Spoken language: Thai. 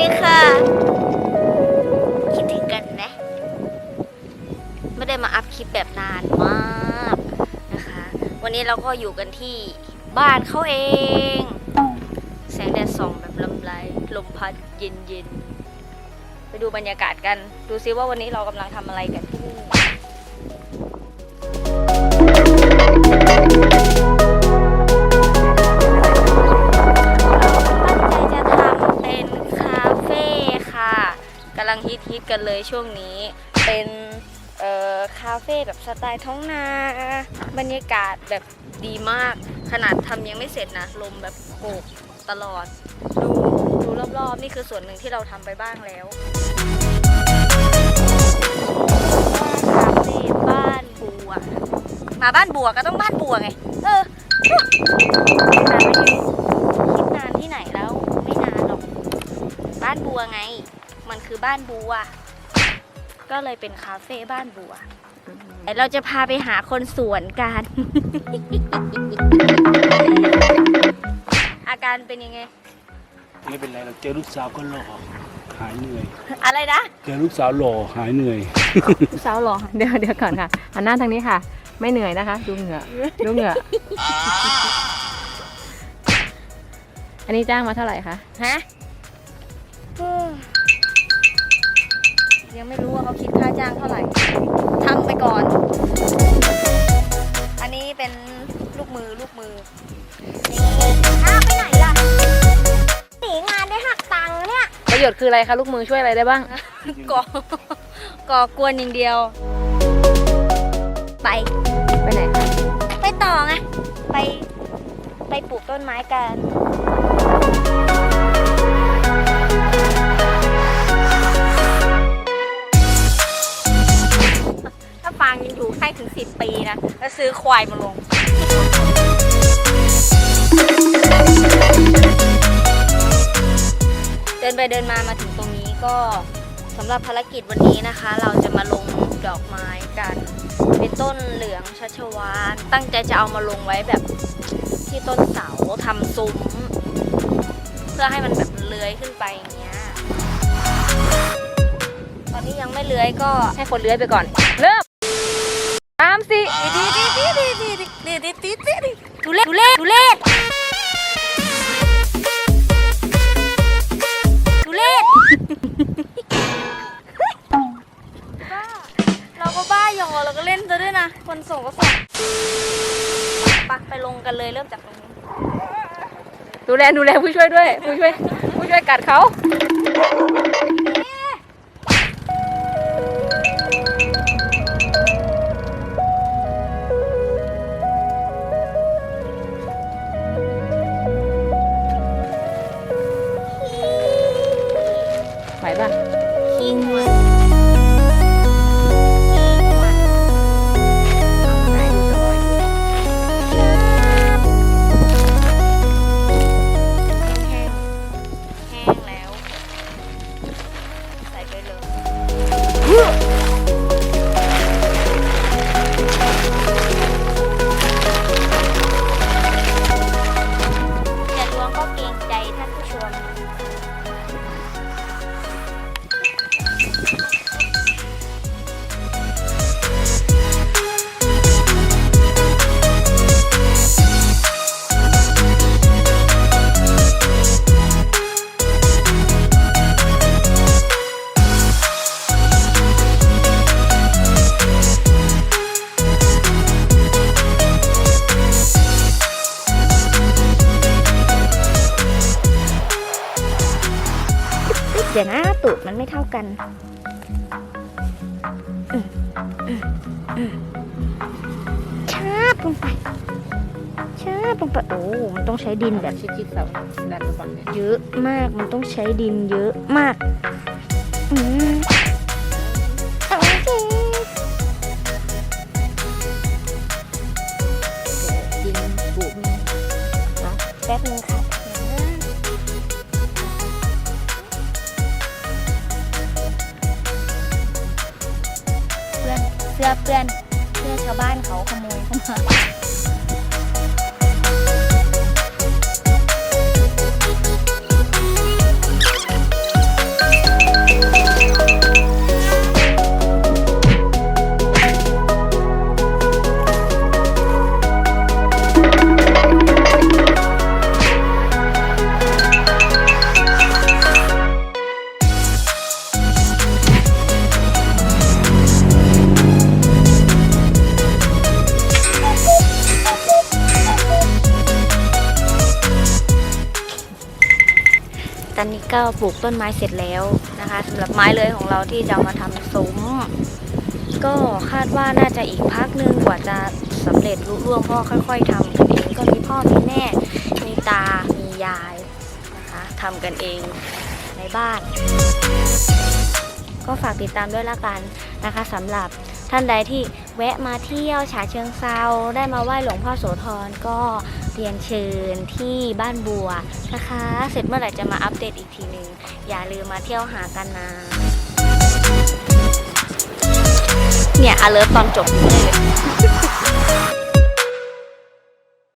ดีค่ะ คิดถึงกันไหมไม่ได้มาอัพคลิปแบบนานมากนะคะ วันนี้เราก็อยู่กันที่บ้านเขาเอง แสงแดดส่องแบบลำไรลมพัดเย็นๆไปดูบรรยากาศกัน ดูซิว่าวันนี้เรากำลังทำอะไรกันที่นี่ กันเลยช่วงนี้เป็นเอ่อคาเฟ่แบบสไตล์ท้องนา บรรยากาศแบบดีมาก ขนาดทำยังไม่เสร็จนะ ลมแบบโบกตลอด ดูดูรอบๆ นี่คือส่วนหนึ่งที่เราทำไปบ้างแล้วคาเฟ่บ้านบัว มาบ้านบัวก็ต้องบ้านบัวไง เออนานไหมคิดนานที่ไหนแล้ว ไม่นานหรอก บ้านบัวไง มันคือบ้านบัว ก็เลยเป็นคาเฟ่บ้านบัวแต่เราจะพาไปหาคนสวนกัน อาการเป็นยังไง ไม่เป็นไรเราเจอลูกสาวก็หล่อหายเหนื่อย อะไรนะ เจอลูกสาวหล่อหายเหนื่อยสาวหรอเดี๋ยวเดี๋ยวก่อนค่ะหันหน้าทางนี้ค่ะ ไม่เหนื่อยนะคะ ดูเหงื่อดูเหงื่ออันนี้จ้างมาเท่าไหร่คะฮะเฮ้ ยยังไม่รู้ว่าเขาคิดค่าจ้างเท่าไหร่ทำไปก่อน อันนี้เป็นลูกมือลูกมือนี่อ้าวไปไหนล่ะหนีงานได้หักตังค์เนี่ย ประโยชน์คืออะไรคะลูกมือช่วยอะไรได้บ้าง ก่อก่อกวนอย่างเดียว ไป ไปไหนคะไปต่อไง ไป ไปปลูกต้นไม้กัน ซื้อควายมาลง เดินไปเดินมามาถึงตรงนี้ก็สำหรับภารกิจวันนี้นะคะ เราจะมาลงดอกไม้กัน เป็นต้นเหลืองชัชวานตั้งใจจะเอามาลงไว้แบบที่ต้นเสาทำซุ้ม เพื่อให้มันแบบเลื้อยขึ้นไปอย่างเงี้ยตอนนี้ยังไม่เลื้อยก็ให้คนเลื้อยไปก่อน เริ่ม สามสี่ดีดีดีดีดีดีดีดีดีดีดีทุเล่ทุเล่ทุเล่ทุเล่เราก็บ้าหยอเราก็เล่นซะด้วยนะคนส่งก็ส่งไปไปลงกันเลยเริ่มจากตรงนี้ดูแลดูแลผู้ช่วยด้วยผู้ช่วยผู้ช่วยกัดเขา ดี๋ยวนะตูดมันไม่เท่ากันอืมอืมอืมชาบลงไปชาบลงไปโอ้ มันต้องใช้ดินแบบชิดชิดๆแบบดันไปก่อนเนี่ยเยอะมาก มันต้องใช้ดินเยอะมาก อืม เสื้อเพื่อนเสื้อชาวบ้านเขาขโมยเข้ามา นี่ก็ปลูกต้นไม้เสร็จแล้วนะคะสำหรับไม้เลยของเราที่จะมาทำซุ้มก็คาดว่าน่าจะอีกพักหนึงกว่าจะสำเร็จรุ่ร่วงเพราะค่อย ๆทำกันเองก็มีพ่อมีแม่ มีตา มียายนะคะทำกันเองในบ้าน ก็ฝากติดตามด้วยละกันนะคะสำหรับท่านใดที่แวะมาเที่ยวฉาเชิงเซาได้มาไหว้หลวงพ่อโสธรก็ เรียนเชิญที่บ้านบัวนะคะ เสร็จเมื่อไหร่จะมาอัปเดตอีกทีหนึ่งอย่าลืมมาเที่ยวหากันนะ เนี่ยอเลิร์ตอนจบเลย